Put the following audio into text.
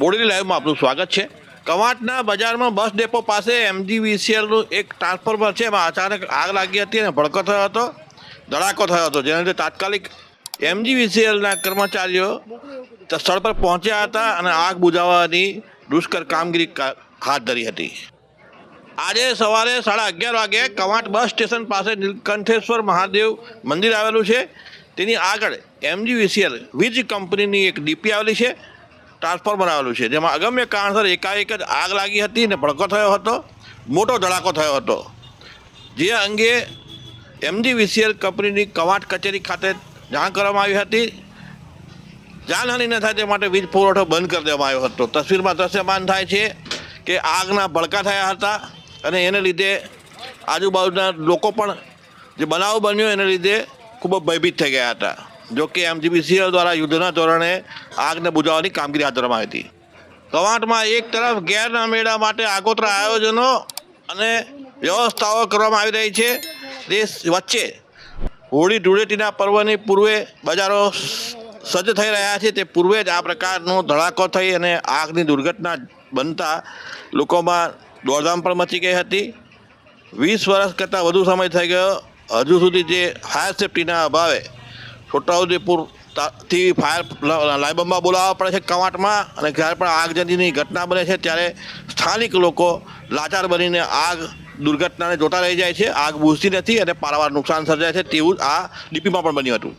બોડેલી લાઈવમાં આપનું સ્વાગત છે. કવાંટના બજારમાં બસ ડેપો પાસે એમજીવીસીએલનું એક ટ્રાન્સફોર્મર છે. એમાં અચાનક આગ લાગી હતી અને ભડકો થયો હતો, ધડાકો થયો હતો. જેના લીધે તાત્કાલિક એમજીવીસીએલના કર્મચારીઓ સ્થળ પર પહોંચ્યા હતા અને આગ બુઝાવવાની દુષ્કર કામગીરી હાથ ધરી હતી. આજે સવારે સાડા અગિયાર વાગે કવાંટ બસ સ્ટેશન પાસે નીલકંઠેશ્વર મહાદેવ મંદિર આવેલું છે. તેની આગળ એમજીવીસીએલ વીજ કંપનીની એક ડીપી આવેલી છે. ટ્રાન્સફોર્મર આવેલું છે, જેમાં અગમ્ય કારણસર એકાએક જ આગ લાગી હતી અને ભડકો થયો હતો, મોટો ધડાકો થયો હતો. જે અંગે એમજીવીસીએલ કંપનીની કવાંટ કચેરી ખાતે જાણ કરવામાં આવી હતી. જાનહાનિ ન થાય તે માટે વીજ પુરવઠો બંધ કરી દેવામાં આવ્યો હતો. તસવીરમાં દ્રશ્યમાન થાય છે કે આગના ભડકા થયા હતા અને એને લીધે આજુબાજુના લોકો પણ જે બનાવ બન્યો એને લીધે ખૂબ જ ભયભીત થઈ ગયા હતા. જો કે એમજીબીસીએલ દ્વારા યુદ્ધના ધોરણે આગને બુજાવવાની કામગીરી હાથ ધરવામાં આવી હતી. કવાંટમાં એક તરફ ગેરના મેળા માટે આગોતરા આયોજનો અને વ્યવસ્થાઓ કરવામાં આવી રહી છે. દેશ વચ્ચે હોળી ધૂળેટીના પર્વની પૂર્વે બજારો સજ્જ થઈ રહ્યા છે. તે પૂર્વે જ આ પ્રકારનો ધડાકો થઈ અને આગની દુર્ઘટના બનતા લોકોમાં દોડધામ પણ મચી ગઈ હતી. વીસ વર્ષ કરતાં વધુ સમય થઈ ગયો. હજુ સુધી જે ફાયર સેફટીના અભાવે છોટાઉદેપુરથી ફાયર લાયબંબા બોલાવવા પડે છે કવાંટમાં અને જ્યારે પણ આગજનીની ઘટના બને છે ત્યારે સ્થાનિક લોકો લાચાર બનીને આગ દુર્ઘટનાને જોતા રહી જાય છે. આગ બુઝતી નથી અને પારાવાર નુકસાન સર્જાય છે તેવું આ ડીપીમાં પણ બન્યું હતું.